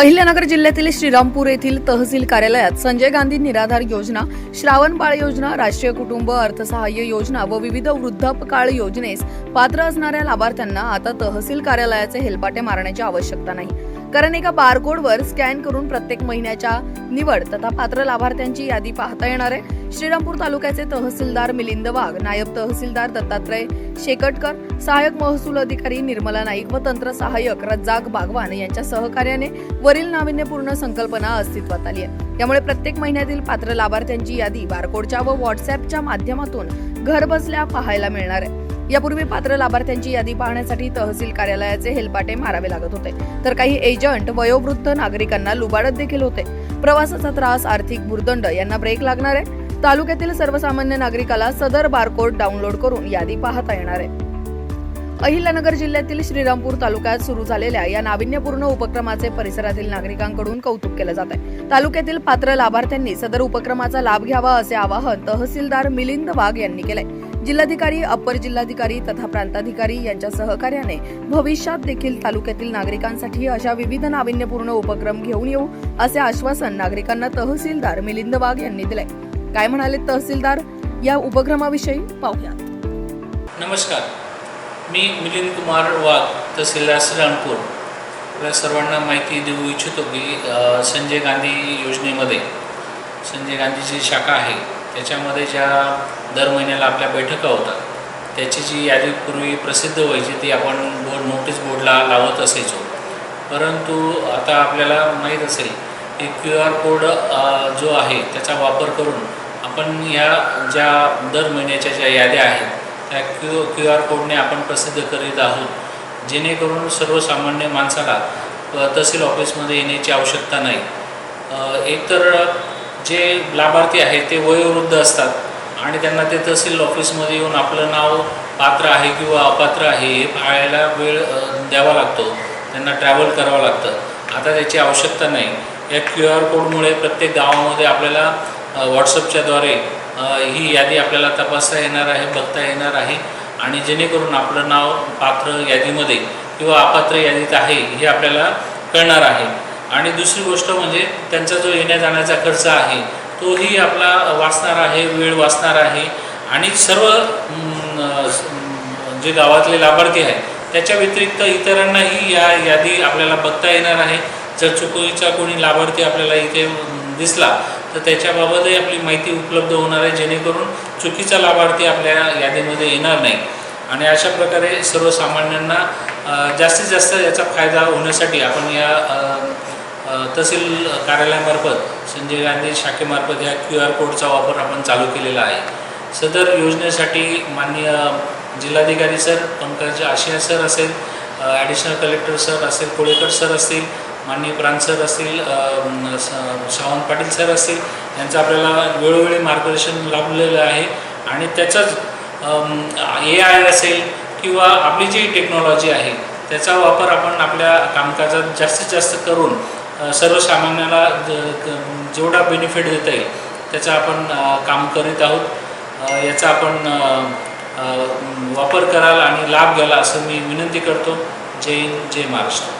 अहिल्यानगर जिल्ह्यातील श्रीरामपूर येथील तहसील कार्यालयात संजय गांधी निराधार योजना श्रावण बाळ योजना राष्ट्रीय कुटुंब अर्थसहाय्य योजना व विविध वृद्धापकाळ योजनेस पात्र असणाऱ्या लाभार्थ्यांना आता तहसील कार्यालयाचे हेलपाटे मारण्याची आवश्यकता नाही. कारण एका बारकोडवर स्कॅन करून प्रत्येक महिन्याच्या निवड तथा पात्र लाभार्थ्यांची यादी पाहता येणार आहे. श्रीरामपूर तालुक्याचे तहसीलदार मिलिंद वाघ नायब तहसीलदार दत्तात्रय शेकटकर सहाय्यक महसूल अधिकारी निर्मला नाईक व तंत्र सहाय्यक रज्जाक बागवान यांच्या सहकार्याने वरील नाविन्यपूर्ण संकल्पना अस्तित्वात आली आहे. त्यामुळे प्रत्येक महिन्यातील पात्र लाभार्थ्यांची यादी बारकोडच्या व व्हॉट्सअपच्या माध्यमातून घरबसल्या पाहायला मिळणार आहे. यापूर्वी पात्र लाभार्थ्यांची यादी पाहण्यासाठी तहसील कार्यालयाचे हेलपाटे मारावे लागत होते. तर काही एजंट वयोवृद्ध नागरिकांना लुबाडत देखील होते. प्रवासाचा त्रास आर्थिक भुर्दंड यांना ब्रेक लागणार आहे. तालुक्यातील सर्वसामान्य नागरिकाला सदर बारकोड डाउनलोड करून यादी पाहता येणार आहे. अहिल्यानगर जिल्ह्यातील श्रीरामपूर तालुक्यात सुरू झालेल्या या नाविन्यपूर्ण उपक्रमाचे परिसरातील नागरिकांकडून कौतुक केलं जात आहे. तालुक्यातील पात्र लाभार्थ्यांनी सदर उपक्रमाचा लाभ घ्यावा असे आवाहन तहसीलदार मिलिंद वाघ यांनी केलंय. जिल्हाधिकारी अपर जिल्हाधिकारी तथा प्रांताधिकारी यांच्या सहकार्याने भविष्यात देखील तालुक्यातील नागरिकांसाठी अशा विविध नाविन्यपूर्ण उपक्रम घेऊन येऊ असे आश्वासन नागरिकांना तहसीलदार मिलिंद वाघ यांनी दिले. काय म्हणाले तहसीलदार? या उपक्रमाविषयी पाहूया नमस्कार. मी मिलिंद कुमार वाघ तहसीलदार श्रीरामपूर आपल्या सर्वांना माहिती देऊ इच्छितो की संजय गांधी योजनेमध्ये संजय गांधीची शाखा आहे. त्याच्यामध्ये ज्या दर महिन्याला आपल्या बैठका होतात त्याची जी यादी पूर्वी प्रसिद्ध व्हायची ती आपण बोर्ड नोटीस बोर्डला लावत असायचो. परंतु आता आपल्याला माहीत असेल की क्यू आर कोड जो आहे त्याचा वापर करून आपण ह्या ज्या दर महिन्याच्या ज्या याद्या आहेत त्या क्यू क्यू आर कोडने आपण प्रसिद्ध करीत आहोत. जेणेकरून सर्वसामान्य माणसाला तहसील ऑफिसमध्ये येण्याची आवश्यकता नाही. एकतर जे लाभार्थी आहेत ते वयोवृद्ध असतात आणि त्यांना ते तहसील ऑफिसमध्ये येऊन आपलं नाव पात्र आहे किंवा अपात्र आहे हे पाहायला वेळ द्यावा लागतो. त्यांना ट्रॅव्हल करावं लागतं. आता त्याची आवश्यकता नाही. या क्यू आर कोडमुळे प्रत्येक गावामध्ये आपल्याला व्हॉट्सअपच्याद्वारे ही यादी आपल्याला तपासता येणार आहे बघता येणार आहे आणि जेणेकरून आपलं नाव पात्र यादीमध्ये किंवा अपात्र यादीत आहे हे आपल्याला कळणार आहे. आणि दुसरी गोष्ट म्हणजे त्यांचा जो येण्या जाण्याचा खर्च आहे तोही आपला वाचणार आहे वेळ वाचणार आहे. आणि सर्व जे गावातले लाभार्थी आहेत त्याच्या व्यतिरिक्त इतरांनाही या यादी आपल्याला बघता येणार आहे. जर चुकीचा कोणी लाभार्थी आपल्याला इथे दिसला तर त्याच्याबाबतही आपली माहिती उपलब्ध होणार आहे जेणेकरून चुकीचा लाभार्थी आपल्या यादीमध्ये येणार नाही. आणि अशा प्रकारे सर्वसामान्यांना जास्तीत जास्त याचा फायदा होण्यासाठी आपण या तहसील कार्यालयामार्फत संजय गांधी शाखेमार्फत या क्यू आर कोडचा वापर आपण चालू केलेला आहे. सदर योजनेसाठी माननीय जिल्हाधिकारी सर पंकज आशिया सर असेल ॲडिशनल कलेक्टर सर असेल कोळेकर सर असतील माननीय प्रांत सर असतील स- सावंत पाटील सर असतील यांचं आपल्याला वेळोवेळी मार्गदर्शन लाभलेलं आहे. आणि त्याचाच ए आय असेल किंवा आपली जी टेक्नॉलॉजी आहे त्याचा वापर आपण आपल्या कामकाजात जास्तीत जास्त करून सर्वसामान्याला जेवढा बेनिफिट देता येईल त्याचा आपण काम करीत आहोत. याचा आपण वापर कराल आणि लाभ घ्याला असं मी विनंती करतो. जय हिंद जय महाराष्ट्र.